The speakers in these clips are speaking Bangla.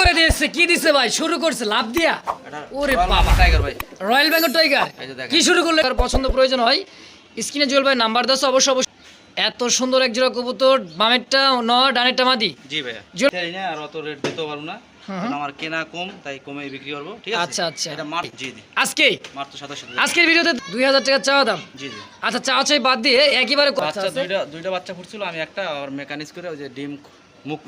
করে দিয়েছে কি দিছে ভাই? শুরু করছে লাভ দিয়া? ওরে বাবা। টাইগার ভাই। Royal Bengal tiger. কি শুরু করলে? কার পছন্দ প্রয়োজন হয়? স্ক্রিনে জুয়েল ভাই নাম্বার দশ অবশ্যই অবশ্যই। এত সুন্দর এক জোড়া কবুতর বামেরটা ন ডানেরটা মাদি। জি ভাইয়া। আর অত রেট দিতে পারব না। আমার কেনা কম তাই কমে বিক্রি করব ঠিক আছে? আচ্ছা, আচ্ছা। এটা মার জি জি। আজকে? মাত্র সাতাশ আজকের ভিডিওতে দুই হাজার টাকা চাওয়া দাম? জি জি। আচ্ছা চাওয়া চাই বাদ দিয়ে একেবারে কথা আছে দুইটা দুইটা বাচ্চা ফুটছিল আমি একটা আর মেকানিক্স করে ওই যে ডিম মুখ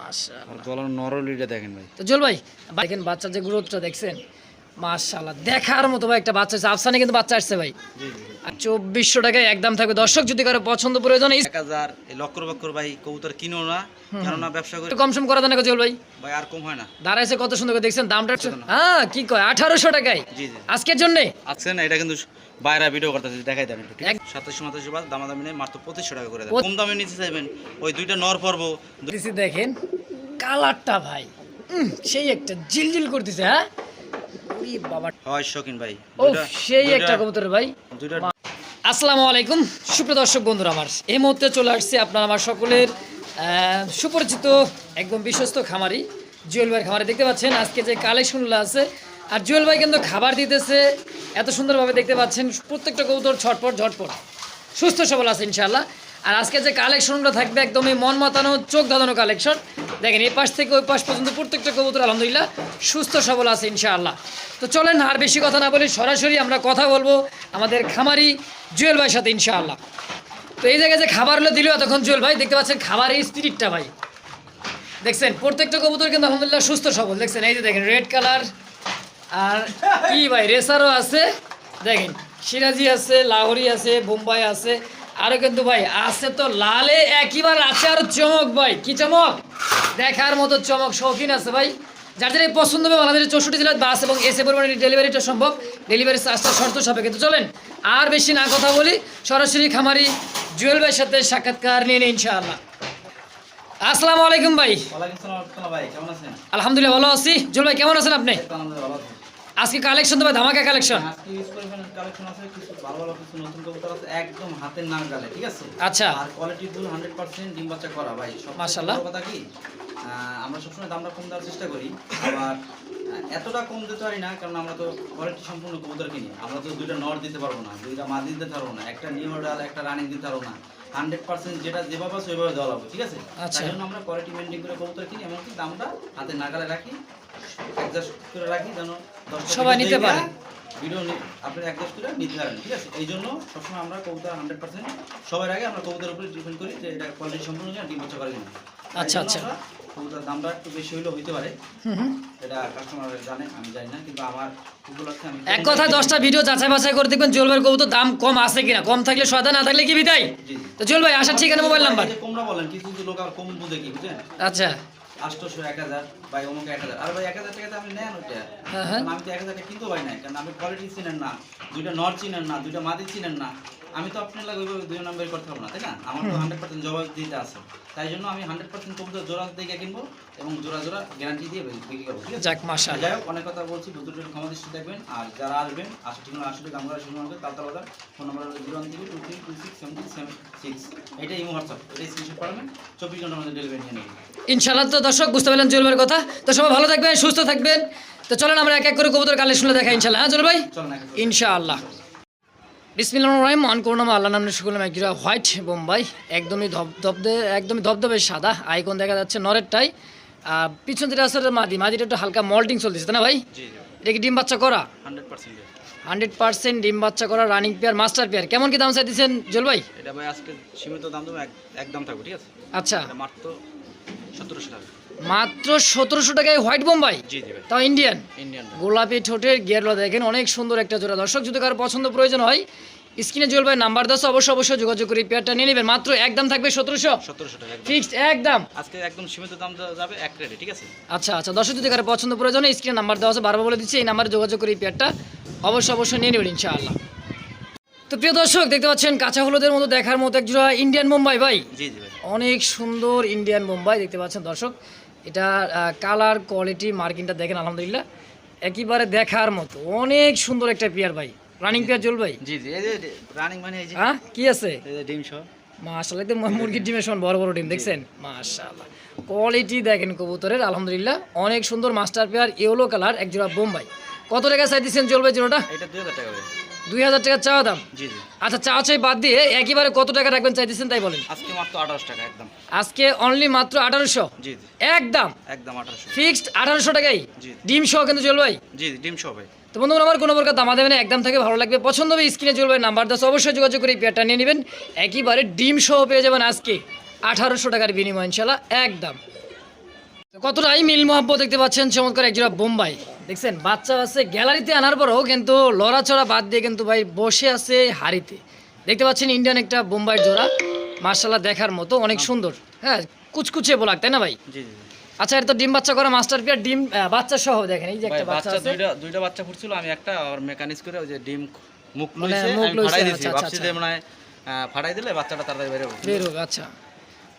মাশাআল্লাহ। গলার নরলিটা দেখেন ভাই। তো জল ভাই দেখেন বাচ্চার যে গ্রোথটা দেখছেন মাশাআল্লাহ দেখার মতো ভাই একটা বাচ্চা আছে আফসানে কিন্তু বাচ্চা আসছে ভাই। জি জি। আর চব্বিশশো টাকায় একদম থাকবে। দর্শক যদি কারও পছন্দ প্রয়োজন এক হাজার লক্কর বক্কর ভাই কবুতর কিনো না কেননা ব্যবসা করে কম সম করা দেন জল ভাই ভাই আর কম হয় না। দাঁড়াইছে কত সুন্দর করে দেখছেন দামটা হ্যাঁ কি কয় আঠারোশো টাকায়? আজকের জন্যে? আজকে না এটা কিন্তু বাইরে ভিডিও করতেছি দেখাই দেন একটু। এক- সাতাশশো মাতাশশো বাদ দামাদামি নেই মাত্র পঁচিশশো টাকা করে দেন কম দামে নিতে চাইবেন ওই দুইটা নর পর্ব। দেখেন কালারটা ভাই। সেই একটা জিলজিল করতেছে হ্যাঁ? ওরে বাবা। হয় শৌখিন ভাই ও সেই একটা কবুতরের ভাই। দুইটা আসসালামু আলাইকুম। সুপ্রিয় দর্শক বন্ধুরা আমার এই মুহূর্তে চলে আসছে আপনার আমার সকলের আহ, সুপরিচিত একদম বিশ্বস্ত খামারি জুয়েল ভাইয়ের খামারে। দেখতে পাচ্ছেন আজকে যে কালেকশনগুলো আছে আর জুয়েল ভাই কিন্তু খাবার দিতেছে এত সুন্দরভাবে দেখতে পাচ্ছেন প্রত্যেকটা কবুতর ছটপট ঝটপট। সুস্থ সবল আছে ইনশাল্লাহ আর আজকে যে কালেকশনগুলো থাকবে একদমই মন মাতানো, চোখ ধাঁধানো কালেকশন। দেখেন, এই পাশ থেকে ওই পাশ পর্যন্ত প্রত্যেকটা কবুতর, আলহামদুলিল্লাহ, সুস্থ, সবল আছে, ইনশাআল্লাহ। তো চলেন, আর বেশি কথা না বলি সরাসরি আমরা কথা বলব আমাদের খামারি জুয়েল ভাইয়ের সাথে, ইনশাআল্লাহ। তো এই জায়গায় যে খাবারগুলো দিল তখন জুয়েল ভাই, দেখতে পাচ্ছেন খাবারের স্পিরিটটা ভাই। দেখছেন, প্রত্যেকটা কবুতর কিন্তু আলহামদুলিল্লাহ সুস্থ, সবল। দেখছেন, এই যে দেখেন রেড কালার আর কি ভাই, রেসারও আছে। দেখেন, সিরাজি আছে, লাহোরি আছে, বোম্বাই আছে। আরও কিন্তু ভাই আছে তো লালে একইবার আছে আর চমক ভাই। কি চমক? দেখার মতো চমক শৌখিন আছে ভাই। যার যার পছন্দ হবে বাংলাদেশের চৌষট্টি জেলার বাস এবং এসে পরিমাণে ডেলিভারিটা সম্ভব। ডেলিভারি চার্জটা শর্ত সাপেক্ষে। তো চলেন আর বেশি না কথা বলি সরাসরি খামারি জুয়েল ভাইয়ের সাথে সাক্ষাৎকার নিয়ে নিই ইনশাআল্লাহ। আসসালামু আলাইকুম ভাই। আলহামদুলিল্লাহ ভালো আছি। জুয়েল ভাই কেমন আছেন আপনি? আজকে কালেকশন তো ভাই ধামাকা কালেকশন আজকে ইউজ কালেকশন আছে কিছু ভালো ভালো কিছু নতুন কবুতর আছে একদম হাতের নাম গালে ঠিক আছে? আচ্ছা। আর কোয়ালিটি ফুল হান্ড্রেড পার্সেন্ট ডিম বাচ্চা করা ভাই মাশাআল্লাহ। কথা কি? আমরা সবসময় দামটা কম দেওয়ার চেষ্টা করি আবার এতটা কম দিতে পারি না কারণ আমরা তো কোয়ালিটি সম্পূর্ণ কবুতর কিনি। আমরা তো দুইটা নর দিতে পারব না দুইটা মা দিতে পারব না একটা নিউ ডাল একটা রানিং দিতে পারব না। হান্ড্রেড পার্সেন্ট যেটা যেভাবে আছে ওইভাবে দেওয়া লাগবে ঠিক আছে? আচ্ছা। তাই জন্য আমরা কোয়ালিটি মেনটেন করে কবুতর কিনি এমনকি দামটা হাতে নাগালে রাখি অ্যাডজাস্ট করে রাখি যেন সবাই নিতে পারে। ভিডিও আপনি অ্যাডজাস্ট করে নিতে পারেন ঠিক আছে? এই জন্য সবসময় আমরা কবুতর হান্ড্রেড পার্সেন্ট সবার আগে আমরা কবুতরের উপরে ডিপেন্ড করি যে এটা কোয়ালিটি সম্পূর্ণ কিনা ডিম বাচ্চা করে কিনা। আচ্ছা, আচ্ছা। আমরা দামটা একটু বেশি হলেও হইতে পারে। হুম হুম। এটা কাস্টমার জানে আমি জানি না কিন্তু আমার উপলক্ষে আমি এক কথায় দশটা ভিডিও যাচাই বাছাই করে দেখবেন জুয়েল ভাইয়ের কবুতর দাম কম আছে কিনা। কম থাকলে সদা না থাকলে কি বিদায়? তো ভাই আসার ঠিকানা মোবাইল নাম্বার? কোমরা বলেন কিছু লোক আর কম বুঝে কি আচ্ছা। আটশোশো এক হাজার ভাই অমুক এক হাজার। আর ভাই এক হাজার টাকা আপনি নেন ওইটা। হ্যাঁ, হ্যাঁ। আমি তো এক হাজার টাকা কিনতে পারি না কারণ আপনি কোয়ালিটি চিনেন না। দুইটা নর চিনেন না দুইটা মাদি চিনেন না। আমি তো আপনার লাগে ওইভাবে দুই নম্বর করতে পারব না তাই না? আমার তো হান্ড্রেড পার্সেন্ট জবাব দিতে আছে। তাই জন্য আমি হান্ড্রেড পার্সেন্ট কবুতর জোড়া দেখে কিনবো এবং জোড়া জোড়া গ্যারান্টি দিয়ে বিক্রি করব ঠিক আছে? যাই হোক অনেক কথা বলছি বুদ্ধুর ক্ষমা দৃষ্টি দেখবেন আর যারা আসবেন আশি ঠিকানা আমরা শুরু হবে Talta Bazar phone number zero one three two three two six seven seven six. এটা ইমো হোয়াটসঅ্যাপ এটা স্ক্রিনশট পাঠাবেন চব্বিশ ঘণ্টার মধ্যে ডেলিভারি নিয়ে নেবেন। ইনশাল্লাহ তো দর্শক বুঝতে পারলেন জুয়েল কথা। তো সবাই ভালো থাকবেন সুস্থ থাকবেন। তো চলেন আমরা এক এক করে কবুতর কালেকশনটা দেখা ইনশাল্লাহ হ্যাঁ জুয়েল ভাই? ইনশাআল্লাহ। বিসমিল্লাহ রহিম। মান করুন আল্লাহ নামে শুকুলাম একজোড়া হোয়াইট বোম্বাই। একদমই ধবধবে একদমই ধবধবে সাদা। আইকন দেখা যাচ্ছে নরেরটাই আর পিছন যেটা আছে মাদি। মাদিটা একটু হালকা মল্টিং চলতেছে তাই না ভাই? এটা কি ডিম বাচ্চা করা? হান্ড্রেড পার্সেন্ট ডিম। বাচ্চা করা রানিং পেয়ার মাস্টার পেয়ার কেমন কি দাম চাইতেছেন জল ভাই? এটা ভাই আজকে সীমিত দাম একদম থাকবে ঠিক আছে? আচ্ছা। মাত্র সতেরোশো টাকা। মাত্র সতেরোশো টাকায় হোয়াইট বোম্বাই? তাও ইন্ডিয়ান গোলাপি ঠোঁটের গিয়ারগুলো দেখেন অনেক সুন্দর একটা জোড়া। দর্শক যদি কারও পছন্দ প্রয়োজন হয় স্ক্রিনে জুয়েল ভাই নাম্বার দশ অবশ্যই অবশ্যই যোগাযোগ করে পেয়ারটা নিয়ে নেবেন। মাত্র একদম থাকবে সতেরোশো? সতেরোশো টাকা ফিক্সড একদম আজকে একদম সীমিত দাম যাবে এক ঠিক আছে? আচ্ছা আচ্ছা। দর্শক যদি কারও পছন্দ প্রয়োজন স্ক্রিনে নাম্বার দেওয়া আছে বারবার বলে দিচ্ছি এই নাম্বারে যোগাযোগ করে পেয়ারটা অবশ্যই অবশ্যই নিয়ে নেবেন ইনশাআল্লাহ। তো প্রিয় দর্শক দেখতে পাচ্ছেন কাঁচা হলুদের মতো দেখার মতো এক জোড়া ইন্ডিয়ান মুম্বাই ভাই। অনেক সুন্দর ইন্ডিয়ান মুম্বাই দেখতে পাচ্ছেন দর্শক। এটা কালার কোয়ালিটি মার্কিংটা দেখেন আলহামদুলিল্লাহ একেবারে দেখার মতো। অনেক সুন্দর একটা পেয়ার ভাই। রানিং পেয়ার জল ভাই? জি জি এই যে রানিং মানে এই যে হ্যাঁ কি আছে? এই যে ডিম সহ। মাশাআল্লাহ একদম মুরগির ডিমের সমান বড় বড় ডিম দেখছেন? মাশাআল্লাহ। কোয়ালিটি দেখেন কবুতরের আলহামদুলিল্লাহ অনেক সুন্দর মাস্টার পেয়ার ইয়েলো কালার এক জোড়া বোম্বাই। কত টাকা চাই দিচ্ছেন চলবে জোড়াটা এটা দুই হাজার টাকা ভাই। দুই হাজার টাকা চাওয়া দাম? জি জি। আচ্ছা চাওয়া চাই বাদ দিয়ে একেবারে কত টাকা রাখবেন চাইতেছেন তাই বলেন। আজকে মাত্র আঠারোশো টাকা একদম। আজকে অনলি মাত্র আঠারোশো? জি জি। একদম? একদম আঠারোশো। ফিক্সড আঠারোশো টাকাই? জি। ডিম সহ কিন্তু চলবে ভাই? জি ডিম সহ ভাই। তো বন্ধুরা আমার কোনো প্রকার দামা দেবেন একদম থেকে ভালো লাগবে। পছন্দ হবে স্ক্রিনে চলবে নাম্বার দশ অবশ্যই যোগাযোগ করে এই পেয়ারটা নিয়ে নেবেন। একইবারে ডিম সহ পেয়ে যাবেন আজকে আঠারোশো টাকার বিনিময় ইনশাল্লাহ একদম। কতটাই মিল মহাব্বত দেখতে পাচ্ছেন? চমৎকার একজোড়া বোম্বাই। দেখছেন বাচ্চা আছে গ্যালারিতে আনার পরেও কিন্তু লড়াচড়া বাদ দিয়ে কিন্তু ভাই বসে আছে হাড়িতে। দেখতে পাচ্ছেন ইন্ডিয়ান একটা বোম্বাইয়ের জোড়া। মার্শাল্লাহ দেখার মতো অনেক সুন্দর। হ্যাঁ কুচকুচে বোলাক তাই না ভাই। আচ্ছা এটা তো ডিম বাচ্চা করা মাস্টার পিয়ার ডিম বাচ্চা সহ দেখেন এই যে একটা বাচ্চা আছে। দুইটা দুইটা বাচ্চা ফুটছিল আমি একটা আর মেকানিক্স করে ওই যে ডিম মুখ মানে লইছে আমি লইছে, ফাটাই দিয়েছি আচ্ছা, ভাবছি আচ্ছা, যে মানে ফাটাই দিলে বাচ্চাটা তাড়াতাড়ি বের হবে। বের হোক আচ্ছা।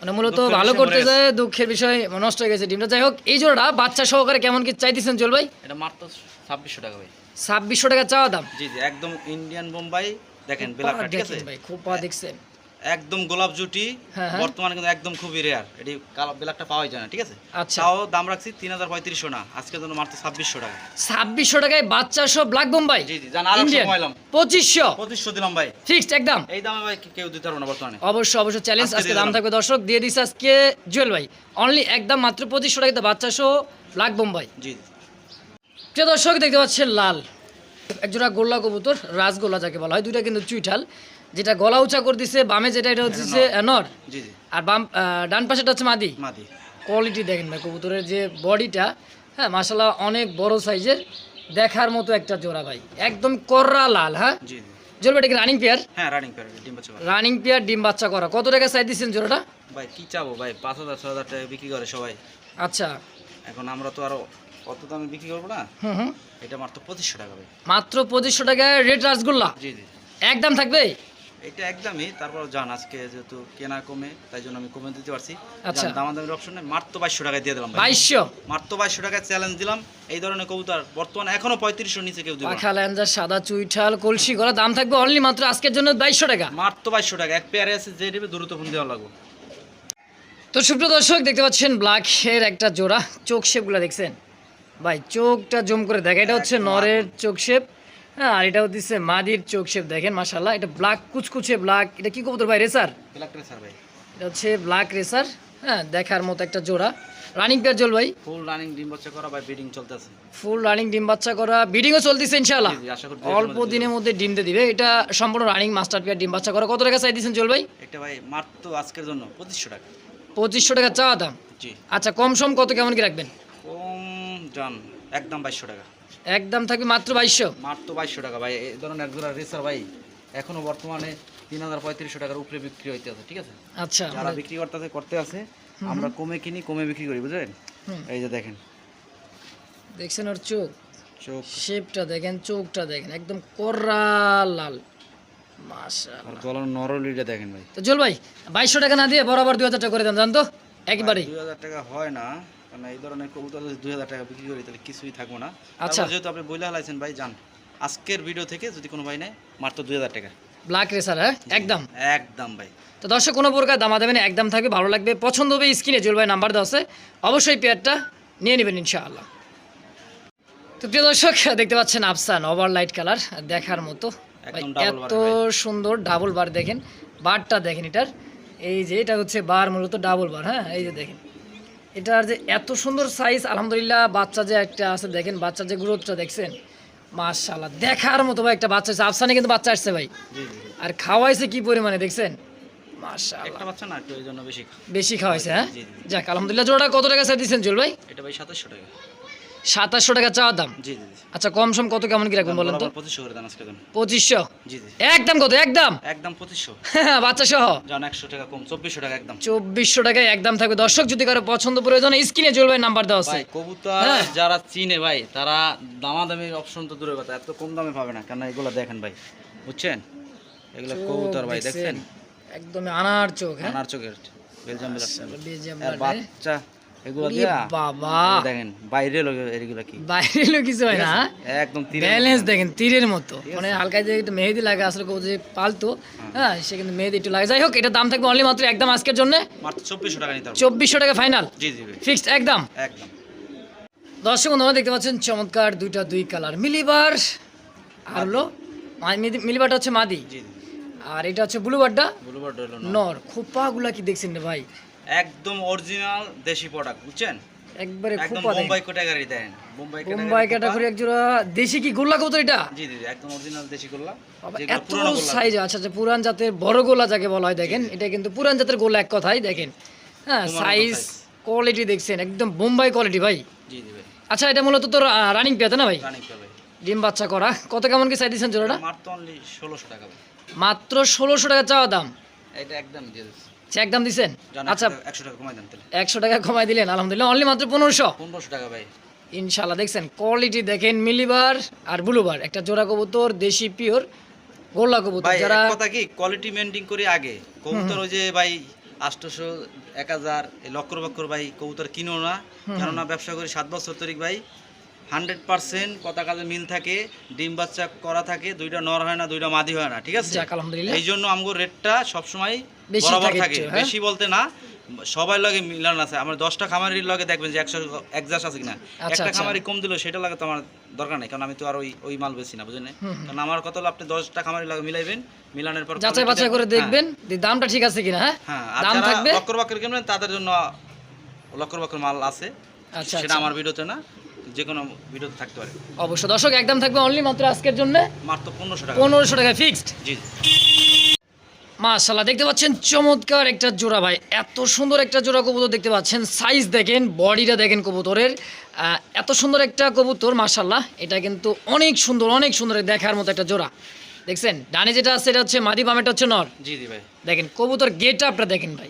মানে মূলত ভালো করতে যায় দুঃখের বিষয় নষ্ট হয়ে গেছে ডিমটা। যাই হোক এই জোড়াটা বাচ্চা সহকারে কেমন কি চাইতেছেন চল ভাই? এটা মাত্র ছাব্বিশশো টাকা ভাই। ছাব্বিশশো টাকা চাওয়া দাম। জি জি একদম ইন্ডিয়ান বোম্বাই দেখেন ঠিক আছে? ভাই খুব পা দেখছেন। একদম গোলাপ জুটি হ্যাঁ, হ্যাঁ। বর্তমানে কিন্তু একদম খুবই রেয়ার এটি কালো ব্ল্যাকটা পাওয়াই যায় না ঠিক আছে? আচ্ছা। তাও দাম রাখছি তিন হাজার পঁয়ত্রিশশো না আজকের জন্য মাত্র ছাব্বিশশো টাকা। ছাব্বিশশো টাকায় বাচ্চা সহ ব্ল্যাক বোম্বাই জি জি জান আরও কমাইলাম পঁচিশশো। পঁচিশশো দিলাম ভাই। ফিক্সড একদম। এই দামে ভাই কেউ দিতে পারব না বর্তমানে। অবশ্যই অবশ্যই চ্যালেঞ্জ আজকে আজকে দাম। থাকবে দর্শক দিয়ে দিচ্ছে আজকে জুয়েল ভাই। অনলি একদম মাত্র পঁচিশশো টাকাতে বাচ্চা সহ ব্ল্যাক বোম্বাই জি। প্রিয় দর্শক দেখতে পাচ্ছেন লাল। একজোড়া গোল্লা কবুতর রাজগোল্লা যাকে বলা হয় দুইটা কিন্তু চুইঠাল যেটা গলা উঁচা করে দিছে বামে যেটা এটা হচ্ছে নর আর বাম ডান পাশেটা হচ্ছে মাদি। মাদি। কোয়ালিটি দেখেন ভাই কবুতরের যে বডিটা হ্যাঁ মাসাল্লাহ অনেক বড় সাইজের দেখার মতো একটা জোড়া ভাই একদম কররা লাল হ্যাঁ? জোড়া এটা কি রানিং পেয়ার হ্যাঁ রানিং প্যার ডিম বাচ্চা ভাই। রানিং পেয়ার ডিম বাচ্চা করা। কত টাকা চাই দিচ্ছেন জোড়াটা? ভাই কি চাবো ভাই? পাঁচ হাজার ছ হাজার টাকা বিক্রি করে সবাই। আচ্ছা। এখন আমরা তো আরও অত দামে বিক্রি করব না? এটা মাত্র পঁচিশশো টাকা ভাই। মাত্র পঁচিশশো টাকায় রেড রাসগোল্লা? জি জি। একদম থাকবে? এটা একদমই তারপর জান আজকে যেহেতু কেনা কমে তাই জন্য আমি কমে দিতে পারছি। আচ্ছা। দামাদামির অপশন নেই মাত্র বাইশশো টাকায় দিয়ে দিলাম বাইশশো? মাত্র বাইশশো টাকায় চ্যালেঞ্জ দিলাম। এই ধরনের কবুতর বর্তমানে এখনও পঁয়ত্রিশশো নিচে কেউ দিবে ল্যাঞ্জার সাদা চুইঠাল কলসি করা দাম থাকবে অনলি মাত্র আজকের জন্য বাইশশো টাকা। মাত্র বাইশশো টাকা এক পেয়ারে আছে যে নেবে দ্রুত ফোন দেওয়া লাগবে। তো সুপ্রিয় দর্শক দেখতে পাচ্ছেন ব্ল্যাক এর একটা জোড়া চোখ শেপগুলো দেখছেন? ভাই চোখটা জুম করে দেখে এটা হচ্ছে নরের চোখ শেপ। হ্যাঁ আর এটা হচ্ছে মাদির চোখ শেপ দেখেন মাশাল্লাহ এটা ব্ল্যাক কুচকুচে ব্ল্যাক এটা কি কবুতর ভাই রেসার ব্ল্যাক স্যার ভাই। এটা হচ্ছে ব্ল্যাক রেসার হ্যাঁ দেখার মতো একটা জোড়া। রানিং পেয়ার জল ভাই? ফুল রানিং ডিম বাচ্চা করা ভাই বিডিং চলতেছে। ফুল রানিং ডিম বাচ্চা করা। বিডিংও চলতেছে ইনশাআল্লাহ। জি, জি, আশা করি অল্প দিনের মধ্যে ডিম দিয়ে দিবে। এটা সম্পূর্ণ রানিং মাস্টার পেয়ার ডিম বাচ্চা করা। কত টাকা চাই দিচ্ছেন জল ভাই? এটা ভাই মাত্র আজকের জন্য পঁচিশশো টাকা। পঁচিশশো টাকা চাওয়া দাম? জি। আচ্ছা কম সম কত কেমন কি রাখবেন? জান একদম বাইশশো টাকা। একদম থাকবে মাত্র বাইশশো? মাত্র বাইশশো টাকা ভাই এই ধরনের এক জোড়া রেসার ভাই এখনও বর্তমানে তিন হাজার পঁয়ত্রিশশো টাকার উপরে বিক্রি হইতে আছে ঠিক আছে? আচ্ছা। যারা বিক্রি করতে করতে আছে আমরা কমে কিনি কমে বিক্রি করি বুঝলেন? এই যে দেখেন। দেখছেন ওর চোখ? চোখ। শেপটা দেখেন চোখটা দেখেন একদম কর্রা লাল। মাশাআল্লাহ। আর গলার নরলিটা দেখেন ভাই। তো জল ভাই বাইশশো টাকা না দিয়ে বরাবর দুই হাজার টাকা করে দেন জানতো? একেবারেই। দুই হাজার টাকা হয় না। কারণ এই ধরনের কবুতর যদি দুই হাজার টাকা বিক্রি করি তাহলে কিছুই থাকব না। আচ্ছা। যেহেতু আপনি বইলে হালাইছেন ভাই যান। আজকের ভিডিও থেকে যদি কোনো ভাই নেয় মাত্র দুই হাজার টাকা। ব্ল্যাক রেসার হ্যাঁ? একদম। একদম ভাই। তো দর্শক কোনো প্রকার দামা দেবেন একদম থাকবে ভালো লাগবে। পছন্দ হবে স্ক্রিনে জল ভাই নাম্বার দেওয়া আছে। অবশ্যই পেয়ারটা নিয়ে নেবেন ইনশাআল্লাহ। তো প্রিয় দর্শক দেখতে পাচ্ছেন আফসান ওভার লাইট কালার দেখার মতো। এত সুন্দর ডাবল বার দেখেন বারটা দেখেন এটার। এই যে এটা হচ্ছে বার মূলত ডাবল বার হ্যাঁ? এই যে দেখেন। এটার যে এত সুন্দর সাইজ আলহামদুলিল্লাহ বাচ্চা যে একটা আছে দেখেন বাচ্চার যে গ্রোথটা দেখছেন মাশাআল্লাহ দেখার মতো ভাই একটা বাচ্চা আছে আফসানে কিন্তু বাচ্চা আসছে ভাই। আর খাওয়াইছে কি পরিমাণে দেখছেন? বেশি খাওয়াইছে হ্যাঁ। যাক আলহামদুলিল্লাহ জোড়া কত টাকা চাই দিচ্ছেন জুল ভাই? এটা ভাই সাতাশশো টাকা। সাতাশশো টাকা চাওয়ার দাম? জি জি জি। আচ্ছা কম সম কত কেমন কি রাখবেন বলেন তো? পঁচিশশো করে দেন আজকের পঁচিশশো? জি জি। একদম কত? একদম? একদম পঁচিশশো। বাচ্চা সহ? একশো টাকা কম চব্বিশশো টাকা একদম। চব্বিশশো টাকায় একদম থাকবে। দর্শক যদি কারও পছন্দ প্রয়োজন স্ক্রিনে জুল নাম্বার দেওয়া আছে। কবুতর হ্যাঁ। যারা চিনে ভাই তারা দামাদামির অপশন তো দূরের কথা এত কম দামে পাবে না। কেন এগুলো দেখেন ভাই বুঝছেন? এগুলো কবুতর ভাই দেখছেন? একদম আনার চোখ হ্যাঁ? আনার চোখের ব্লাড, হ্যাঁ? বাচ্চা এগুলো দিয়া? বাবা। দেখেন বাইরে লোক এগুলো কি? বাইরে লোক কিছু হয় না একদম ব্যালেন্স দেখেন তীরের মতো। মানে হালকা যে একটু মেহেদি লাগে আসলে কেউ যে পালতো হ্যাঁ। সে কিন্তু মেহেদি একটু লাগে। যাই হোক এটা দাম থাকবে অনলি মাত্র একদম আজকের জন্য। মাত্র চব্বিশশো টাকা নিতে চব্বিশশো টাকা ফাইনাল জি জি ফিক্সড একদম? একদম। দর্শক বন্ধুরা দেখতে পাচ্ছেন চমৎকার দুইটা দুই কালার মিলিবার আর হলো মিলিবারটা হচ্ছে মাদি। আর এটা হচ্ছে ব্লুবারটা না নর। খোপাগুলা কি দেখছেন রে ভাই? একদম অরিজিনাল দেশি প্রোডাক্ট বুঝছেন? একবারে দেখেন বোম্বাই ক্যাটাগরি দেন বোম্বাই বোম্বাই ক্যাটাগরি এক জোড়া দেশি কি গোল্লা কবুতর এটা? জি জি একদম অরিজিনাল দেশি গোল্লা। এত সাইজ আচ্ছা আচ্ছা পুরান জাতের বড় গোলা যাকে বলা হয় দেখেন এটা কিন্তু পুরান জাতের গোলা এক কথাই দেখেন। হ্যাঁ সাইজ কোয়ালিটি দেখছেন একদম বোম্বাই কোয়ালিটি ভাই। জি জি ভাই। আচ্ছা এটা মূলত তোর রানিং পেতে না ভাই? রানিং ভাই। ডিম বাচ্চা করা কত কেমন কি সাইজ দিচ্ছেন জোড়াটা? মাত্র অনলি ষোলোশো টাকা ভাই। মাত্র ষোলোশো টাকা চাওয়া দাম। এটা একদম দিয়ে চেক দাম আচ্ছা একশো টাকা কমাই দেন একশো টাকা কমাই দিলেন আলহামদুলিল্লাহ অনলি মাত্র পনেরোশো। পনেরোশো টাকা ভাই। ইনশাল্লাহ দেখছেন কোয়ালিটি দেখেন মিলিবার আর ব্লুবার একটা জোড়া কবুতর দেশি পিওর গোল্লা কবুতর যারা কথা কি কোয়ালিটি মেনটেন করি আগে। কবুতর ওই যে ভাই আটশোশো এক হাজার লক্ষ বক্কর ভাই কবুতর কিনো না। কেননা ব্যবসা করি সাত বছর তরিক ভাই হান্ড্রেড পার্সেন্ট কথা কাজে মিল থাকে ডিম বাচ্চা করা থাকে দুইটা নর হয় না দুইটা মাদি হয় না ঠিক আছে? এই জন্য আমগো রেটটা সবসময় বরাবর থাকে হ্যাঁ? বেশি বলতে না সবাই লগে মিলান আছে। আমার দশটা খামারির লগে দেখবেন যে একশো একজাস আছে কিনা। আচ্ছা, একটা আচ্ছা। খামারি কম দিল সেটা লাগে তো আমার দরকার নেই কারণ আমি তো আর ওই ওই মাল বেশি না বুঝলেন? কারণ আমার কত হলো আপনি দশটা খামারি লাগে মিলাইবেন মিলানের পর যাচাই বাছাই করে দেখবেন যে দামটা ঠিক আছে কিনা হ্যাঁ? হ্যাঁ আর দাম থাকবে। লক্কর বাক্কর কিনবেন তাদের জন্য লক্কর বাক্কর মাল আছে আচ্ছা সেটা আমার ভিডিওতে না যে কোনো ভিডিওতে থাকতে পারে। অবশ্য দর্শক একদম থাকবে অনলি মাত্র আজকের জন্য। মাত্র পনেরোশো টাকা। পনেরোশো টাকা ফিক্সড জি মাশাল্লাহ দেখতে পাচ্ছেন চমৎকার একটা জোড়া ভাই। এত সুন্দর একটা জোড়া কবুতর দেখতে পাচ্ছেন। সাইজ দেখেন বডিটা দেখেন কবুতরের। এত সুন্দর একটা কবুতর মাশাল্লাহ এটা কিন্তু অনেক সুন্দর অনেক সুন্দর দেখার মতো একটা জোড়া। দেখছেন? ডানে যেটা আছে এটা হচ্ছে মাদি বামেটা হচ্ছে নর। জি জি ভাই। দেখেন কবুতর গেট আপটা দেখেন ভাই।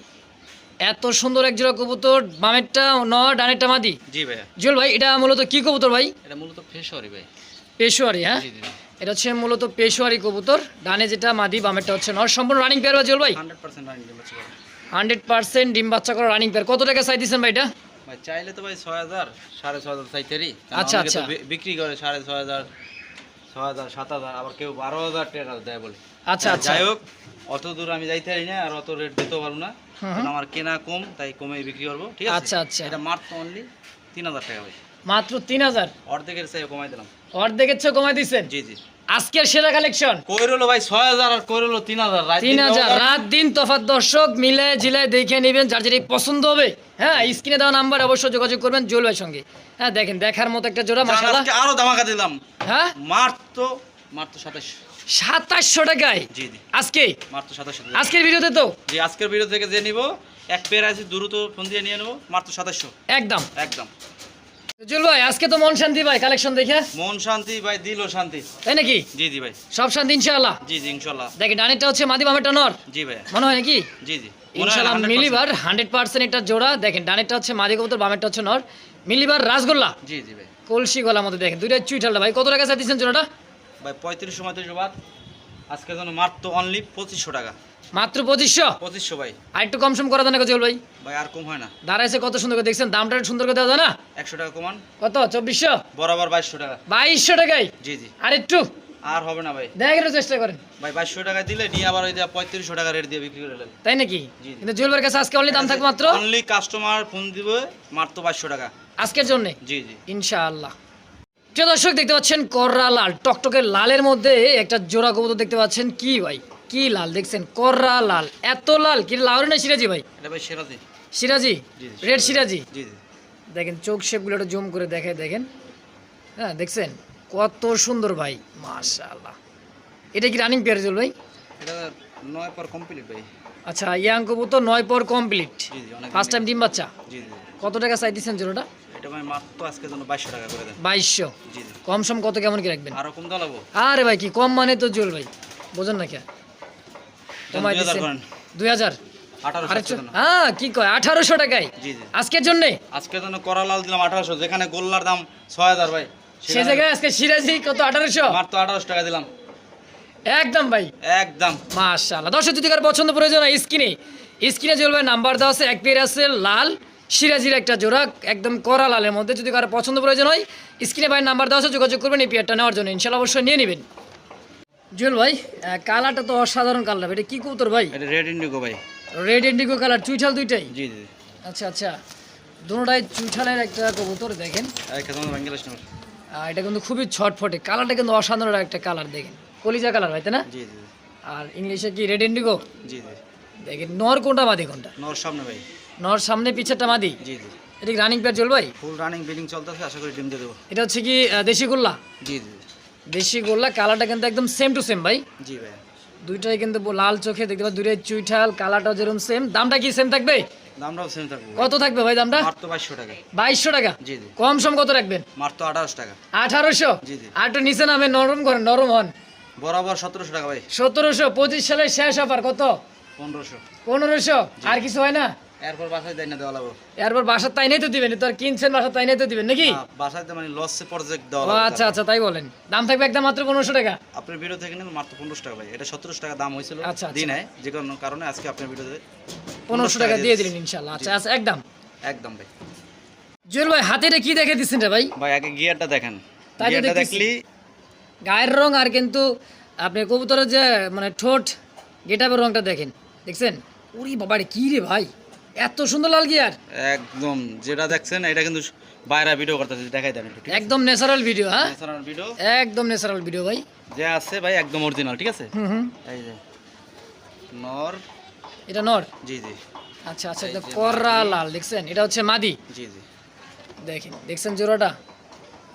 এত সুন্দর এক জোড়া কবুতর বামেরটা নর ডানেরটা মাদি। জি ভাইয়া। জুয়েল ভাই এটা মূলত কি কবুতর ভাই? এটা মূলত ফেসরি ভাই। পেশোয়ারি হ্যাঁ? এটা হচ্ছে মূলত পেশোয়ারি কবুতর। ডানে যেটা মাদি বামেরটা হচ্ছে নর সম্পূর্ণ রানিং পেয়ার বা জুয়েল ভাই? হান্ড্রেড পার্সেন্ট ডিম বাচ্চা করা রানিং পেয়ার কত টাকা চাই দিচ্ছেন ভাই এটা? ভাই চাইলে তো ভাই ছয় হাজার সাড়ে ছয় হাজার আচ্ছা, আচ্ছা। বিক্রি করে সাড়ে ছয় হাজার ছয় হাজার সাত হাজার আবার কেউ বারো হাজার টাকা দেয় বলে। আচ্ছা আচ্ছা। যাই হোক অত দূর আমি যাইতে পারি না আর অত রেট দিতেও পারব না। আমার কেনা কম তাই কমে বিক্রি করব ঠিক আছে? আচ্ছা, আচ্ছা। এটা মাত্র অনলি তিন হাজার টাকা ভাই মাত্র তিন হাজার? অর্ধেকের চাই কমাই দিলাম। অর্ধেকের চেয়ে কমাই দিচ্ছেন জি জি। আজকের সেরা কালেকশন ভাই আর রাত দিন দর্শক মিলে দেখে নেবেন যার যেটি পছন্দ হবে। হ্যাঁ স্ক্রিনে দেওয়া নাম্বার অবশ্যই যোগাযোগ করবেন জুয়েল ভাইয়ের সঙ্গে। হ্যাঁ দেখেন দেখার মতো একটা জোড়া আজকে আরও ধামাকা দিলাম। হ্যাঁ? মাত্র মাত্র সাতাশ। সাতাশশো টাকায়? আজকে? আজকের ভিডিওতে তো? জি আজকের ভিডিও থেকে যে নিব এক পেয়ার আছে দ্রুত ফোন দিয়ে নিয়ে নেব মাত্র সাতাশশো। একদম। একদম। ভাই আজকে তো মন শান্তি ভাই কালেকশন দেখে? মন শান্তি ভাই দিল শান্তি। তাই নাকি? জি জি ভাই। সব শান্তি ইনশাআল্লাহ? জি জি ইনশাল্লাহ দেখেন ডানেরটা হচ্ছে মাদি বামেরটা নর। জি ভাই মনে হয় নাকি? জি জি। ইনশাআল্লাহ মিলিবার হান্ড্রেড পার্সেন্ট একটা জোড়া। দেখেন ডানেরটা হচ্ছে মাদি কবুতর বামেরটা হচ্ছে নর। মিলিবার রাসগোল্লা। জি জি ভাই। কলসি গলার মধ্যে দেখেন দুইটা চুইঠালটা ভাই। কত টাকা চাইছেন জোড়াটা? ভাই পঁয়ত্রিশশো পঁয়ত্রিশশো বাদ। আজকের জন্য মাত্র অনলি পঁচিশশো টাকা। মাত্র পঁচিশশো? পঁচিশশো ভাই। আর একটু কম সম করা দেন জল ভাই? ভাই আর কম হয় না। দাঁড়াইছে কত সুন্দর করে দেখছেন? দামটা একটু সুন্দর করে দেওয়া যায় না? একশো টাকা কমান। কত? চব্বিশশো? বরাবর বাইশশো টাকা। বাইশশো টাকায়? জি জি। আর একটু? আর হবে না ভাই। দেখার চেষ্টা করেন। ভাই বাইশশো টাকা দিলে নিয়ে আবার ওই যে পঁয়ত্রিশশো টাকা রেট দিয়ে বিক্রি করে তাই নাকি। কিন্তু জুয়েলের কাছে আজকে অনলি দাম থাকবে মাত্র? অনলি কাস্টমার ফোন দিবে মাত্র বাইশশো টাকা। আজকের জন্য? জি জি। ইনশাআল্লাহ। প্রিয় দর্শক দেখতে পাচ্ছেন কররা লাল। টকটকের লালের মধ্যে একটা জোড়া কবুতর দেখতে পাচ্ছেন। কি ভাই? কি লাল দেখছেন? কররা লাল। এত লাল? কি লাউরি না সিরাজি ভাই? সেরাজি। সিরাজি। রেড সিরাজি। দেখেন চোখ শেপগুলো একটু জুম করে দেখে দেখেন। হ্যাঁ দেখছেন? কত সুন্দর ভাই। মাশাআল্লাহ। এটা কি রানিং পেয়ার চল ভাই? এটা নয় পর কমপ্লিট ভাই। আচ্ছা ইয়াং কবুতর নয় পর কমপ্লিট ফার্স্ট টাইম ডিম বাচ্চা? কত টাকা চাই দিচ্ছেন জোড়াটা? এটা ভাই মাত্র আজকের জন্য বাইশশো টাকা করে দেন। বাইশশো? জি জি। কম সম কত কেমন কি রাখবেন? আরও কম দালাবো। আরে ভাই কি কম মানে তো জল ভাই। বোঝেন না কে? কমাই। হ্যাঁ কি কয়? আঠারোশো টাকায়? জি জি। আজকের জন্যে? আজকের জন্য করা দিলাম আঠারোশো যেখানে গোল্লার দাম ছয় হাজার ভাই। সে জায়গায় আজকে সিরাজি কত? আঠারোশো? মাত্র আঠারোশো টাকা দিলাম। একদম ভাই। একদম। মাশাআল্লাহ। দর্শক যদি কারও পছন্দ প্রয়োজন স্ক্রিনে স্ক্রিনে চলবে নাম্বার দেওয়া আছে এক পেয়ার আছে লাল। সিরাজির একটা জোড়া একদম করা লালের মধ্যে। যদি কারও পছন্দ প্রয়োজন হয় স্ক্রিনে ভাই নাম্বার দেওয়া আছে যোগাযোগ করবেন এই পেয়ারটা নেওয়ার জন্য। ইনশাল্লাহ অবশ্যই নিয়ে নেবেন। জুয়েল ভাই কালারটা তো অসাধারণ কালার এটা কি কৌতর ভাই? রেড ইন্ডিগো ভাই। রেড ইন্ডিগো কালার চুইঠাল দুইটাই? জি জি আচ্ছা আচ্ছা। দুটাই চুইঠালের একটা কবুতর দেখেন। এটা কিন্তু খুবই ছটফটে। কালারটা কিন্তু অসাধারণ একটা কালার দেখেন। কলিজা কালার ভাই তাই না? জি জি আর ইংলিশে কি রেড ইন্ডিগো জি জি। দেখেন নর কোনটা মাদি কোনটা? নর সামনে ভাই। নর সামনে পিছেরটা মাদি? জি জি। এটা রানিং পেয়ার চল ভাই? ফুল রানিং বিডিং চলতেছে আশা করি ডিম দিয়ে দেবো। এটা হচ্ছে কি দেশি গোল্লা? জি জি। দেশি গোল্লা কালারটা কিন্তু একদম সেম টু সেম ভাই। জি ভাই দুইটাই কিন্তু লাল চোখে দেখতে পাচ্ছি দুইটাই চুইঠাল কালারটাও যেরকম সেম দামটা কি সেম থাকবে? দামটাও সেম থাকবে কত থাকবে ভাই দামটা? মাত্র টাকা। জি জি। কম সম কত রাখবেন? মাত্র আঠারোশো টাকা। আঠারোশো? জি, জি। আর নিচে নামে নরম করেন নরম হন। বরাবর সতেরোশো টাকা ভাই। সতেরোশো পঁচিশ সালের শেষ অফার কত? পনেরোশো। পনেরোশো? আর কিছু হয় না? এরপর বাসায় না দেওয়া লাগবে। এরপর বাসার তাই নাই তো দিবেন তো আর কিনছেন বাসার তাই নাই তো দিবেন নাকি? না, বাসায় তো মানে লস প্রজেক্ট দেওয়া লাগবে। আচ্ছা আচ্ছা তাই বলেন। দাম থাকবে একদম মাত্র টাকা। আপনার ভিডিও থেকে মাত্র পনেরোশো টাকা ভাই। এটা সতেরোশো টাকা দাম হয়েছিল আচ্ছা, আচ্ছা। দিন নাই। যে কোনো কারণে আজকে আপনার ভিডিওতে টাকা দিয়ে দিলেন আচ্ছা আচ্ছা একদম। একদম ভাই। জুয়েল ভাই হাতে এটা কি দেখে দিচ্ছেন রে ভাই? ভাই আগে গিয়ারটা দেখেন। গিয়ারটা দেখলি? গায়ের রং আর কিন্তু আপনি কবুতরের যে মানে ঠোঁট গেটাপের রংটা দেখেন। দেখছেন? উরি বাবারে কি রে ভাই? এত সুন্দর লাল গিয়ার? একদম যেটা দেখছেন এটা কিন্তু বাইরে ভিডিও করতেছে দেখাই দেন একটু একদম ন্যাচারাল ভিডিও হ্যাঁ? ন্যাচারাল ভিডিও একদম ন্যাচারাল ভিডিও ভাই। যে আছে ভাই একদম অরিজিনাল ঠিক আছে? হুম হুম। এই যে নর। এটা নর? জি জি। আচ্ছা আচ্ছা এটা কররা লাল দেখছেন? এটা হচ্ছে মাদি। জি জি। দেখেন দেখছেন জোড়াটা?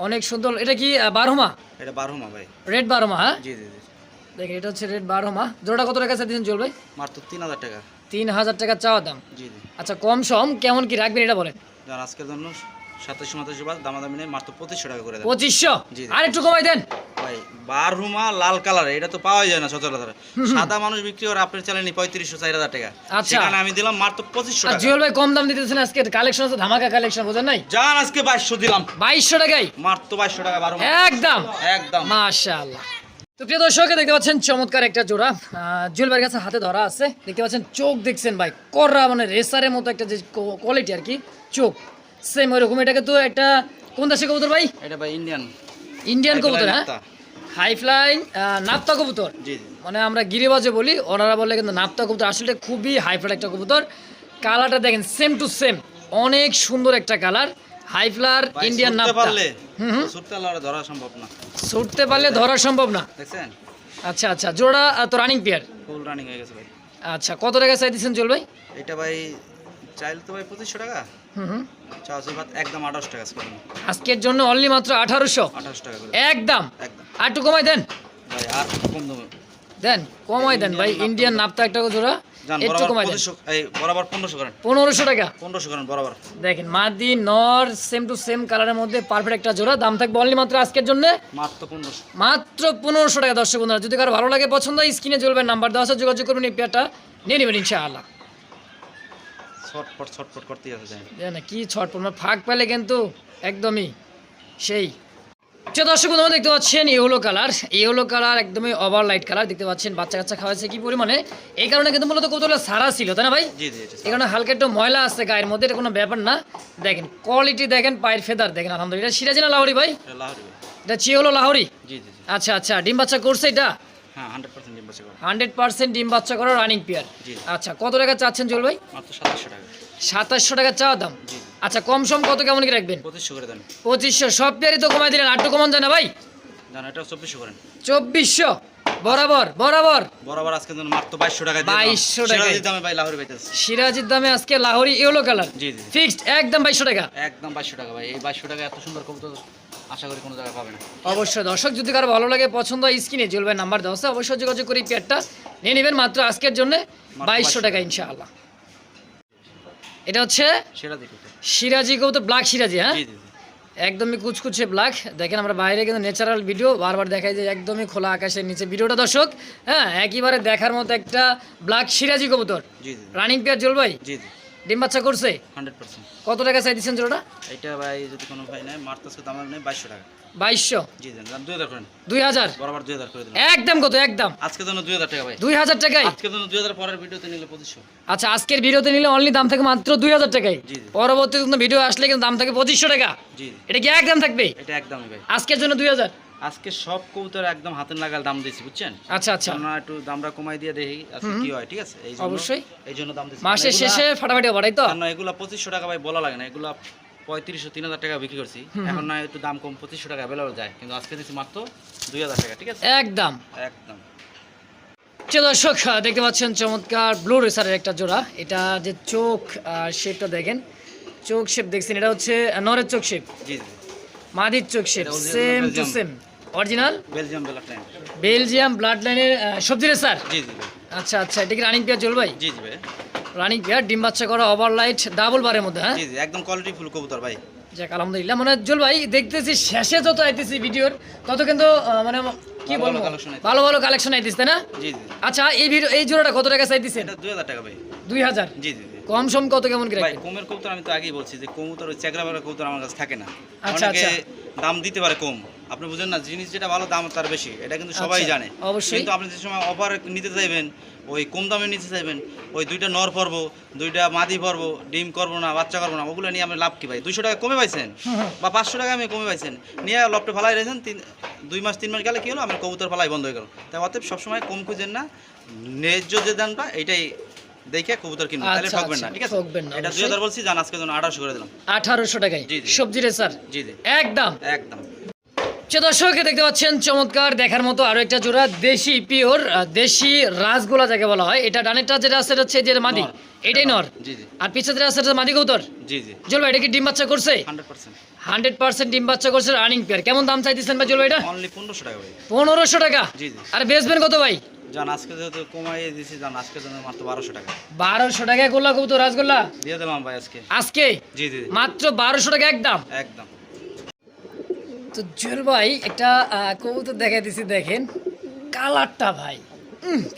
অনেক সুন্দর। এটা কি বারোমা এটা বারোমা ভাই। রেড বারোমা হ্যাঁ? জি জি জি। দেখেন এটা হচ্ছে রেড বারোমা জোড়াটা কত টাকা দিয়েছেন জল ভাই? মাত্র তিন হাজার টাকা। তিন হাজার টাকা চাওয়া দাম। জি জি। আচ্ছা কম সম কেমন কি রাখবেন এটা বলেন? যার আজকের জন্য সাতাশশো মাতাশশো বাদ দামাদামি নেই মাত্র পঁচিশশো টাকা করে দেন। পঁচিশশো? জি, জি। আর একটু কমাই দেন। ভাই বারহুমা লাল কালার এটা তো পাওয়া যায় না সচরাচর। সাদা মানুষ বিক্রি করে আপনার চ্যানেল পঁয়ত্রিশশো চার হাজার টাকা। আচ্ছা। সেখানে আমি দিলাম মাত্র পঁচিশশো আর টাকা। জুয়েল ভাই কম দাম দিতেছেন আজকে কালেকশন আছে ধামাকা কালেকশন বোঝেন নাই? যান আজকে বাইশশো দিলাম। বাইশশো টাকাই মাত্র বাইশশো টাকা বারো একদম। একদম। মাশাআল্লাহ। তো প্রিয় দর্শক দেখতে পাচ্ছেন চমৎকার একটা জোড়া। আহ, জুয়েল ভাইয়ের কাছে হাতে ধরা আছে। দেখতে পাচ্ছেন চোখ দেখছেন ভাই কররা মানে রেসারের মতো একটা যে কোয়ালিটি আর কি চোখ। সেম ওইরকম। এটাকে তো একটা কোন দেশে কবুতর ভাই? এটা ভাই ইন্ডিয়ান ইন্ডিয়ান কবুতর হ্যাঁ। হাই ফ্লাই নাপ্তা কবুতর। মানে আমরা গিরিবাজে বলি ওনারা বলে কিন্তু নাপ্তা কবুতর। আসলে খুবই হাই ফ্লাই একটা কবুতর। কালারটা দেখেন সেম টু সেম অনেক সুন্দর একটা কালার হাই ফ্লার ইন্ডিয়ান ছুটতে পারলে ছুটতে ধরা সম্ভব না। ছুটতে পারলে ধরা সম্ভব না। দেখছেন? আচ্ছা আচ্ছা জোড়া তো রানিং পেয়ার ফুল রানিং হয়ে গেছে ভাই। আচ্ছা কত টাকা চাই দিচ্ছেন চল ভাই? এটা ভাই চাইলে তো ভাই পঁচিশশো টাকা। হুম হুম। চারশো বাদ একদম আঠাশশো টাকা আজকের জন্য অনলি মাত্র আঠারোশো। আঠাশশো টাকা একদম। একটু কমাই দেন। ভাই আর কম দেন কমাই দেন ভাই ইন্ডিয়ান নাপ্তা একটা জোড়া। বরাবর পনেরোশো করেন। পনেরোশো টাকা? পনেরোশো করেন বরাবর। দেখেন মাদি নর সেম টু সেম কালারের মধ্যে পারফেক্ট একটা জোড়া। দাম থাকবে অনলি মাত্র আজকের জন্য? মাত্র পনেরোশো। মাত্র পনেরোশো টাকা দর্শক বন্ধুরা। যদি কারও ভালো লাগে পছন্দ হয় স্ক্রিনে নাম্বার দেওয়া আছে যোগাযোগ করবেন এই পেয়ারটা নিয়ে নেবেন ইনশাআল্লাহ। ছটফট ছটফট করতেই আছে জানি। কি ছট পড়বে ফাঁক পেলে কিন্তু একদমই সেই যে দর্শক বন্ধুরা দেখতে পাচ্ছেন ইয়েলো কালার ইয়েলো কালার একদমই ওভার লাইট কালার দেখতে পাচ্ছেন বাচ্চা কাচ্চা খাওয়াচ্ছে কি পরিমাণে। এই কারণে কিন্তু মূলত কৌতূহল সারা ছিল তাই না ভাই? এই কারণে হালকা একটু ময়লা আসছে গায়ের মধ্যে এটা কোনো ব্যাপার না। দেখেন কোয়ালিটি দেখেন পায়ের ফেদার দেখেন আলহামদুলিল্লাহ। এটা সিরাজি না লাহরি ভাই? এটা চিয়েলো লাহরি? আচ্ছা আচ্ছা ডিম বাচ্চা করছে এটা? হ্যাঁ হান্ড্রেড পার্সেন্ট ডিম বাচ্চা করে হান্ড্রেড পার্সেন্ট ডিম বাচ্চা করা রানিং পেয়ার আচ্ছা কত টাকা চাচ্ছেন চল ভাই? সাতাশশো টাকা। সাতাশশো টাকা চাওয়া দাম? আচ্ছা কম সম কত কেমন কি রাখবেন? পঁচিশশো করে দেন। পঁচিশশো। সব পেয়ারই তো কমাই দিলেন। আটটু কমন যায় না ভাই? এটা চব্বিশশো করেন। চব্বিশশো? বরাবর বরাবর। বরাবর আজকে জন্য মাত্র বাইশশো টাকা দিয়ে 2200 টাকায়। টাকা দামে ভাই লাহোরি পাইতেছে। সিরাজির দামে আজকে লাহোরি ইয়েলো কালার জি জি। ফিক্সড একদম বাইশশো টাকা। একদম বাইশশো টাকা ভাই। এই বাইশশো টাকা এত সুন্দর কবুতর আশা করি কোনো জায়গায় পাবে না। অবশ্যই। দর্শক যদি কারও ভালো লাগে পছন্দ হয় স্ক্রিনে নাম্বার দেওয়া আছে অবশ্যই যোগাযোগ করে পেয়ারটা নিয়ে নেবেন মাত্র আজকের জন্য বাইশশো টাকা ইনশাআল্লাহ। এটা হচ্ছে তো। সিরাজি তো ব্ল্যাক সিরাজি হ্যাঁ? একদমই কুচকুচে ব্ল্যাক দেখেন আমরা বাইরে কিন্তু ন্যাচারাল ভিডিও বারবার দেখাই যে একদমই খোলা আকাশের নিচে। ভিডিওটা দর্শক হ্যাঁ একেবারে দেখার মতো একটা ব্ল্যাক সিরাজি কবুতর। রানিং পেয়ার জল ভাই জি জি। ডিম বাচ্চা করছে? Hundred percent. কত টাকা চাই দিচ্ছেন জোড়াটা? এটা ভাই যদি কোনো ভাই নেয় মারতেছে দাম নেই বাইশশো টাকা। বাইশশো? জি দেন দুই হাজার করেন। দুই হাজার? বরাবর দুই হাজার করে দিলাম। একদম কত একদম। আজকের জন্য দুই হাজার টাকা ভাই। দুই হাজার টাকায়? আজকের জন্য দুই হাজার পরের ভিডিওতে নিলে পঁচিশশো। আচ্ছা আজকের ভিডিওতে নিলে অনলি দাম থাকে মাত্র দুই হাজার টাকায়। জি, জি। পরবর্তী কোনো ভিডিও আসলে কিন্তু দাম থাকে পঁচিশশো টাকা। জি। এটা কি একদম থাকবে? এটা একদমই ভাই। আজকের জন্য দুই হাজার? আজকে সব কবুতর একদম হাতের নাগাল দাম দিয়েছি বুঝছেন? আচ্ছা আচ্ছা। আমরা একটু দামটা কমাই দিয়ে দেখি আজকে কি হয় ঠিক আছে? এই অবশ্যই। এই জন্য দাম দিয়েছি। মাসের শেষে ফাটাফাটি বাড়াই তো? কারণ এগুলা পঁচিশশো টাকা ভাই বলা লাগে না এগুলা পঁয়ত্রিশশো তিন হাজার টাকা বিক্রি করছি। এখন না একটু দাম কম পঁচিশশো টাকা অ্যাভেলেবল যায়। কিন্তু আজকে দিচ্ছি মাত্র দুই হাজার টাকা ঠিক আছে? একদম। একদম। দর্শক দেখতে পাচ্ছেন চমৎকার ব্লু রেসারের একটা জোড়া। এটা যে চোখ শেপটা দেখেন চোখ শেপ দেখছেন এটা হচ্ছে নরের চোখ শেপ জি জি। মাদির চোখ shape. Same to same. Original? Belgium Bela time Belgium blood লাইনের সবজি রেসার জি জি আচ্ছা আচ্ছা এটা কি রানিং পেয়ার চল ভাই? জি জি ভাই। রানিং পেয়ার ডিম বাচ্চা করা ওভার লাইট ডাবল বারের মধ্যে হ্যাঁ? জি জি একদম কোয়ালিটি ফুল কবুতর ভাই। যাক আলহামদুলিল্লাহ মানে জল ভাই দেখতেছি শেষে যত আইতেছি ভিডিওর তত কিন্তু মানে কি বলব? ভালো ভালো কালেকশন আইতেছে না? জি জি। আচ্ছা এই ভিডিও এই জোড়াটা কত টাকা চাইতেছেন? এটা দুই হাজার টাকা ভাই। দুই হাজার? জি জি জি। কম সম কত কেমন করে ভাই? কমের কবুতর আমি তো আগেই বলছি যে কবুতর ওই চ্যাকরা বেলা কবুতর আমার কাছে থাকে না। আচ্ছা, অনেকে আচ্ছা। দাম দিতে পারে কম। আপনি বুঝেন না জিনিস যেটা ভালো দাম তার বেশি। এটা কিন্তু সবাই আচ্ছা, জানে। অবশ্যই। কিন্তু আপনি যে সময় অফার নিতে চাইবেন ওই কম দামে নিতে চাইবেন ওই দুইটা নর পরবো দুইটা মাদি পরবো ডিম করব না বাচ্চা করব না ওগুলো নিয়ে আমি লাভ কি ভাই? দুশো টাকা কমে পাইছেন? বা পাঁচশো টাকা আমি কমে পাইছেন। নিয়ে লপটে ফালাই রয়েছেন তিন দুই মাস তিন মাস গেলে কি হলো? আমার কবুতর ফালাই বন্ধ হয়ে গেল। তাই অতএব সবসময় কম খুঁজেন না। ন্যায্য যে দামটা এইটাই দেখে কবুতর কিনবেন তাহলে আচ্ছা, ঠকবেন না আচ্ছা, ঠিক আছে? ঠকবেন না, এটা দুই অবশ্যই। হাজার বলছি জান আজকে জন্য আঠারোশো করে দিলাম। আঠারোশো টাকায়। জি, জি। সবজি রেসার জি জি। একদম। একদম। দর্শক দেখতে পাচ্ছেন চমৎকার দেখার মতো আরও একটা জোড়া দেশি পিওর দেশি রাসগোলা যাকে বলা হয়। এটা ডানেরটা যেটা আছে এটা হচ্ছে যে মাদি। এটাই নর। আর পিছে যেটা আছে মাদি কৌতর জল ভাই এটা কি ডিম বাচ্চা করছে? Hundred percent. ডিম বাচ্চা করছে রানিং পেয়ার। কেমন দাম চাইতেছেন ভাই জল ভাই। এটা পনেরোশো টাকা। পনেরোশো আর বেচবেন কত ভাই? জান আজকে যেহেতু কমাইয়ে দিয়েছি জান আজকে জন্য মাত্র বারোশো টাকা। বারোশো টাকা গোল্লা কৌতর রাসগোল্লা দিয়ে দিলাম ভাই আজকে। আজকে? জি জি মাত্র বারোশো টাকা একদম? একদম। তো জুয়েল ভাই একটা কবুতর দেখা দিছি দেখেন। কালারটা ভাই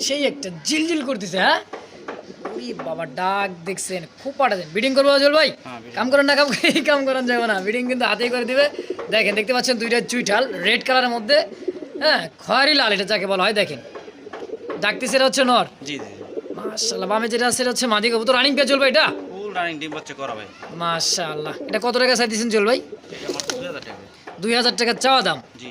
সেই একটা জিলজিল করতেছে হ্যাঁ? বাবা ডাক দেখছেন খুব পাঠাতেন বিডিং করব জুয়েল ভাই? হ্যাঁ, কাম করেন না কাম কাম করেন যাবে না। বিডিং কিন্তু হাতেই করে দিবে। দেখেন দেখতে পাচ্ছেন দুইটা চুইঠাল রেড কালারের মধ্যে হ্যাঁ খয়েরি লাল এটা যাকে বলা হয় দেখেন। ডাকতেছে এটা হচ্ছে নর। জি জি। মাশাল্লাহ বামে যেটা আছে এটা হচ্ছে মাদি কবুতর রানিং পেয়ে চলবে এটা? ফুল রানিং ডিম বাচ্চা করা ভাই মাশাল্লাহ এটা কত টাকা চাইতেছেন চল ভাই? দুই হাজার টাকা। চাওয়া দাম? জি।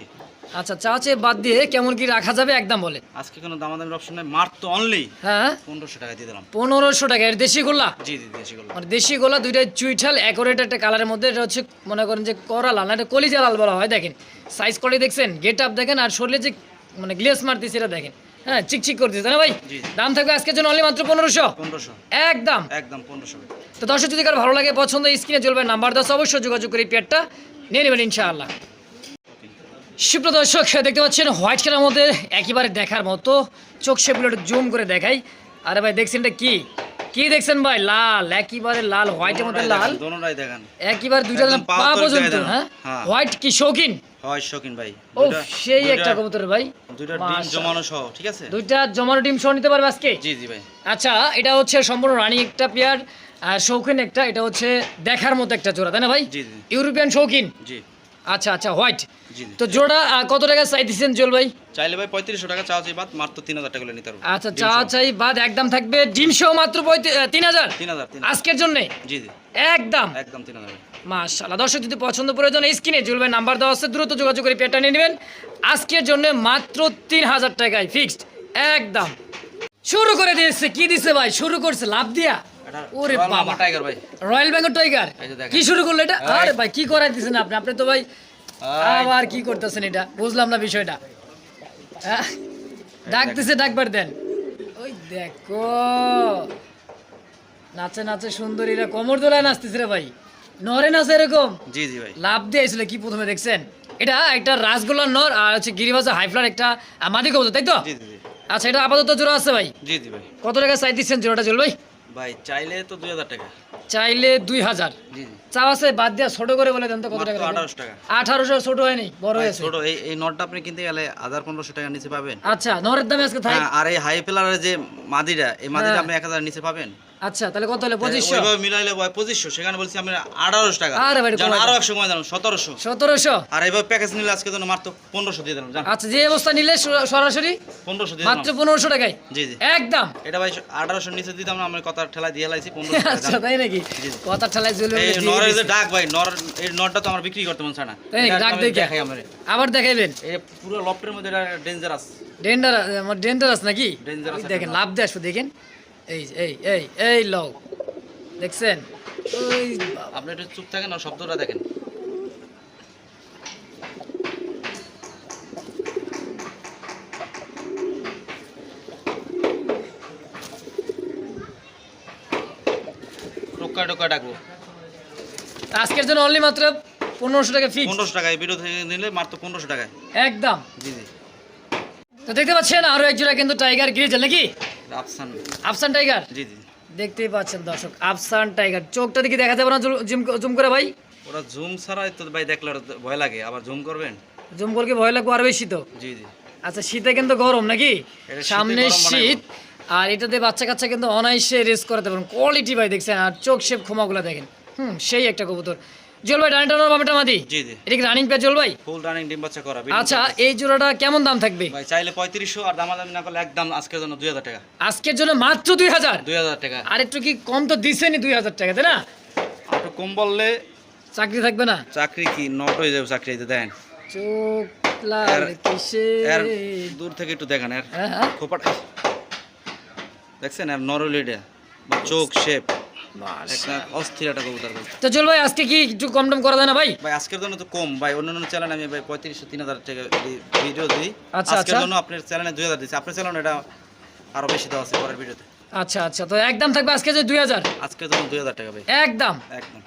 আচ্ছা চা চেয়ে বাদ দিয়ে কেমন কি রাখা যাবে একদম বলে আজকে কোনো দামাদামির অপশন নেই মাত্র অনলি হ্যাঁ পনেরোশো টাকা দিয়ে দিলাম। পনেরোশো টাকা এর দেশি গোল্লা? জি জি দেশি গুলো মানে দেশি গোলা দুইটা চুইঠাল একরেট একটা কালারের মধ্যে এটা হচ্ছে মনে করেন যে করা লাল এটা কলিজা লাল বলা হয় দেখেন। সাইজ করে দেখছেন গেট আপ দেখেন আর শরীরে যে মানে গ্লেস মারতেছে এটা দেখেন। হ্যাঁ চিকচিক না ভাই? দাম থাকবে আজকের জন্য অনলি মাত্র পনেরোশো? পনেরোশো। একদম? একদম পনেরোশো তো দর্শক যদি কারও ভালো লাগে পছন্দ স্ক্রিনে চলবে নাম্বার দশ অবশ্যই যোগাযোগ করে এই পেয়ারটা নিয়ে নেবেন ইনশাআল্লাহ। সুপ্র দর্শক দেখতে পাচ্ছেন হোয়াইট কালার মধ্যে একেবারে দেখার মতো চোখ একটু জুম করে দেখাই। আরে ভাই দেখছেন এটা কি? কি দেখছেন ভাই? লাল একেবারে লাল হোয়াইটের মধ্যে লাল। একেবারে দুইটা পা পর্যন্ত। হ্যাঁ? হ্যাঁ। হোয়াইট কি শৌখিন? হয় শৌখিন ভাই। ও সেই একটা কবুতর ভাই। দুইটা ডিম জমানো সহ ঠিক আছে? দুইটা জমানো ডিম সহ নিতে পারবে আজকে? জি জি ভাই। আচ্ছা এটা হচ্ছে সম্পূর্ণ রানী একটা পেয়ার আর শৌখিন একটা এটা হচ্ছে দেখার মতো একটা জোড়া তাই না ভাই? জি, জি। ইউরোপিয়ান শৌখিন? জি। আচ্ছা আচ্ছা হোয়াইট। তো জোড়া কত টাকা চাইতেছেন জল ভাই? চাইলে ভাই পঁয়ত্রিশশো টাকা চাওয়া চাই বাদ মাত্র তিন হাজার টাকা নিতে পারব। আচ্ছা চা চাই বাদ একদম থাকবে ডিম সহ মাত্র তিন হাজার তিন হাজার। আজকের জন্যে? জি জি। একদম। একদম তিন হাজার। মাশাআল্লাহ। দর্শক যদি পছন্দ প্রয়োজন স্ক্রিনে জুলবে নাম্বার দেওয়া আছে দ্রুত যোগাযোগ করে পেটটা নিয়ে নেবেন। আজকের জন্য মাত্র তিন হাজার টাকায় ফিক্সড একদম। শুরু করে দিয়েছে কি দিছে ভাই? শুরু করছে লাভ দিয়া? ওরে বাবা। টাইগার ভাই। রয়্যাল বেঙ্গল টাইগার এই যে দেখেন। কি শুরু করল এটা? আরে ভাই কি করাই দিছেন আপনি? আপনি তো ভাই আবার কি করতেছেন এটা? বুঝলাম না বিষয়টা। ডাকবার দেন। ওই দেখো। নাচে নাচে সুন্দরীরা কোমর দোলায় নাচতেছে রে ভাই। নরে নাচে এরকম জি জি ভাই। লাভ দিয়ে আসলে কি প্রথমে দেখছেন? এটা একটা রাসগোল্লার নর আর হচ্ছে গিরিবাজা হাইফ্লার একটা মাদি কবুতর তাই তো? জি জি আচ্ছা এটা আপাতত জোড়া আছে ভাই? জি জি ভাই। কত টাকা চাই দিচ্ছেন জোড়াটা চল ভাই? ভাই চাইলে তো দুই হাজার টাকা। চাইলে দুই হাজার। জি জি। চাও আছে বাদ দিয়া ছোট করে বলে দেন তো কত টাকা আঠারোশো টাকা। আঠারোশো ছোট হয়নি বড় হয়েছে। ছোট এই এই নটটা আপনি কিনতে গেলে হাজার পনেরোশো টাকা নিচে পাবেন। আচ্ছা নরের দামে আজকে থাই হ্যাঁ, আর এই হাই প্লারের যে মাদিটা এই মাদিটা হ্যাঁ। আপনি এক হাজার নিচে পাবেন? আচ্ছা তাহলে কত হলো? পঁচিশশো? ওইভাবে মিলাইলে পঁচিশশো সেখানে বলছি আমি আঠারোশো টাকা। আরে ভাই, জান, আরও। একশো দিলাম সতেরোশো। সতেরোশো? আর এইভাবে প্যাকেজ নিলে আজকে জন্য মাত্র পনেরোশো দিয়ে দিলাম আচ্ছা যে অবস্থা নিলে সরাসরি? পনেরোশো দিয়ে মাত্র পনেরোশো টাকায়? জি জি। একদম। এটা ভাই নিচে দিতাম না আমি কথা ঠেলা দিয়ে লাইছি পনেরোশো আচ্ছা তাই নাকি। কথা ঠেলায় নরের যে ডাক ভাই নর এই নরটা তো আমার বিক্রি করতে মন চায় না। তাই ডাক দেখে? দেখাই আমার। আবার দেখাইবেন? এই পুরো লফটের মধ্যে এটা ডেঞ্জারাস ডেন্ডারাস নাকি? ওই দেখেন লাভ দিয়ে দেখেন। এই এই এই এই লও দেখছেন? ওই আপনি একটু চুপ থাকেন আর শব্দটা দেখেন। টোকা টোকা ডাকবো। আজকের জন্য অনলি মাত্র পনেরোশো টাকা ফিক্স পনেরোশো টাকা এই ভিডিও থেকে নিলে মাত্র পনেরোশো টাকায়। একদম। জি জি। তো দেখতে পাচ্ছেন আরও এক জোড়া কিন্তু টাইগার গ্রিজেল নাকি? আফসান। আফসান টাইগার? জি জি। দেখতেই পাচ্ছেন দর্শক আফসান টাইগার। চোখটা দিকে দেখা যাবে না জুম করে ভাই? ওরা জুম ছাড়াই তো ভাই দেখলে ভয় লাগে। আবার জুম করবেন? জুম করকে ভয় লাগবে আরও বেশি তো? জি জি। আচ্ছা শীতে কিন্তু গরম নাকি? সামনে মানে শীত। আর এটাতে বাচ্চা কাচ্চা কিন্তু অনায়াসে রেস করাতে পারেন কোয়ালিটি ভাই দেখছেন আর চোখ শেপ ক্ষমাগুলো দেখেন। হুম সেই একটা কবুতর। জল ভাই ডানি টানোর বাবাটা মাদি। জি জি। এটা কি রানিং পেয়ে জল ভাই? ফুল রানিং ডিম বাচ্চা করা আচ্ছা এই জোড়াটা কেমন দাম থাকবে? ভাই চাইলে আর দামাদামি না করলে একদম আজকের জন্য টাকা। আজকের জন্য মাত্র আর একটু কি কম তো দিছেনি দুই হাজার টাকা তাই না? একটু কম বললে চাকরি থাকবে না? চাকরি কি নট হয়ে যাবে চাকরি দেন। চোখ লাল কিসে? দূর থেকে একটু দেখেন হ্যাঁ হ্যাঁ। দেখছেন আর নরলিডে বা চোখ শেপ একটা অস্থির একটা কবুতর ভাই। তো চল ভাই আজকে কি একটু কম টম করা যায় না ভাই? ভাই আজকের জন্য তো কম। ভাই অন্যান্য চ্যানেল আমি ভাই পঁয়ত্রিশশো তিন হাজার টাকা ভিডিও দিই। আচ্ছা, আজকের আচ্ছা। জন্য আপনার চ্যানেলে দুই হাজার দিচ্ছি আপনার চ্যানেল এটা আরও বেশি দেওয়া আছে পরের ভিডিওতে আচ্ছা আচ্ছা। তো একদম থাকবে আজকে যে দুই হাজার? আজকের জন্য দুই হাজার টাকা ভাই। একদম। একদম।